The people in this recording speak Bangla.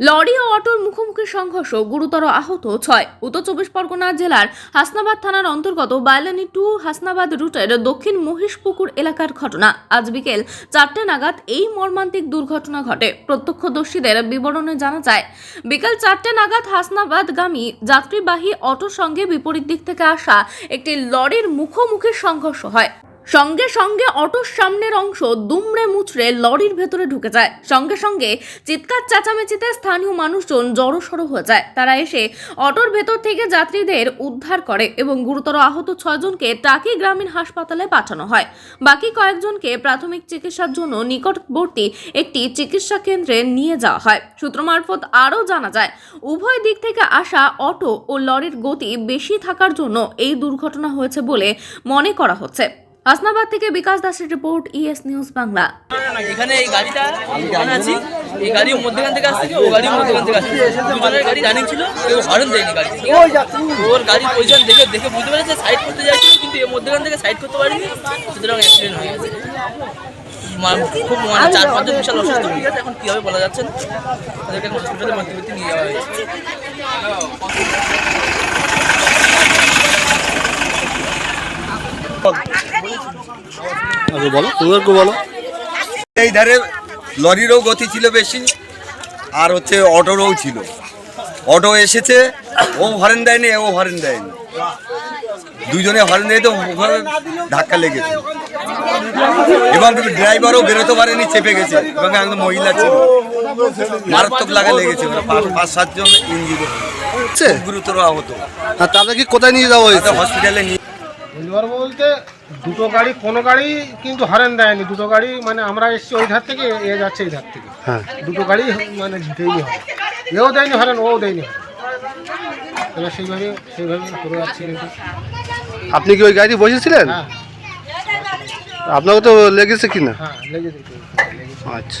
লরি ও অটোর মুখোমুখি সংঘর্ষ গুরুতর আহত ছয়। উত্তর চব্বিশ পরগনা জেলার হাসনাবাদ থানার অন্তর্গত বাইলানি টু হাসনাবাদ রুটের দক্ষিণ মহিষপুকুর এলাকার ঘটনা। আজ বিকেল চারটে নাগাদ এই মর্মান্তিক দুর্ঘটনা ঘটে। প্রত্যক্ষদর্শীদের বিবরণে জানা যায়, বিকেল চারটে নাগাদ হাসনাবাদগামী যাত্রীবাহী অটোর সঙ্গে বিপরীত দিক থেকে আসা একটি লরির মুখোমুখি সংঘর্ষ হয়। সঙ্গে সঙ্গে অটোর সামনের অংশ দুমড়ে মুচড়ে লরির ভেতরে ঢুকে যায়। সঙ্গে সঙ্গে চিৎকার চেঁচামেচিতে স্থানীয় মানুষজন জড়সড়ো হয়ে যায়। তারা এসে অটোর ভেতর থেকে যাত্রীদের উদ্ধার করে এবং গুরুতর আহত ছয়জনকে টাকি গ্রামীণ হাসপাতালে পাঠানো হয়। বাকি কয়েকজনকে প্রাথমিক চিকিৎসার জন্য নিকটবর্তী একটি চিকিৎসা কেন্দ্রে নিয়ে যাওয়া হয়। সূত্র মারফত আরও জানা যায়, উভয় দিক থেকে আসা অটো ও লরির গতি বেশি থাকার জন্য এই দুর্ঘটনা হয়েছে বলে মনে করা হচ্ছে। হাসনাবাদ থেকে বিকাশ দাসের রিপোর্ট ইএস নিউজ বাংলা। এখানে এই গাড়িটা আমি আছি। এই গাড়ি ও মধ্যখান থেকে আসছে ও গাড়ি মধ্যখান থেকে আসছে। দুজনের গাড়ি রানিং ছিল কেউ হরন দেয়নি গাড়ি ওর পজিশন দেখে দেখে বুঝতে পেরেছে সাইড করতে যাচ্ছিল কিন্তু এর মধ্যখান থেকে সাইড করতে পারিনি। সুতরাং অ্যাক্সিডেন্ট হয়ে গেছে। খুব মানে চার পাঁচজন বিশাল অসুস্থ হয়ে গেছে। এখন কী হবে বলা যাচ্ছে না। তাদেরকে হসপিটালে নিয়ে যাওয়া হয়েছে। আচ্ছা বলো তুমি বলো। এই ধারে লরিরও গতি ছিল বেশি আর হচ্ছে অটোরও ছিল। অটো এসেছে ও হরেন দেয়নি ও হরেন দেয়নি। দুজনে হরেন দেয় তো ধাক্কা লেগেছে। এবং ড্রাইভারও বেরোতে পারেনি চেপে গেছে। এবং একদম মহিলা ছিল। মারাত্মক লাগা লেগেছে ওরা পাঁচ সাতজন ইঞ্জিন। গুরুতর আহত। আর তাদের কি কোথায় নিয়ে যাওয়া হয়েছে? হসপিটালে নিয়ে ডেলিভার বলতে দুটো গাড়ি কোনো গাড়ি কিন্তু হরেন দেয়নি। দুটো গাড়ি মানে আমরা এসছি ওই ধার থেকে এ যাচ্ছে এই ধার থেকে। হ্যাঁ। দুটো গাড়ি মানে দেয়নি এও দেয়নি হরেন ওও দেয়নি এবার সেইভাবে সেইভাবে করে যাচ্ছে কিন্তু। আপনি কি ওই গাড়ি বসেছিলেন? হ্যাঁ। আপনাকে তো লেগেছে কি না হ্যাঁ লেগে দিতে আচ্ছা।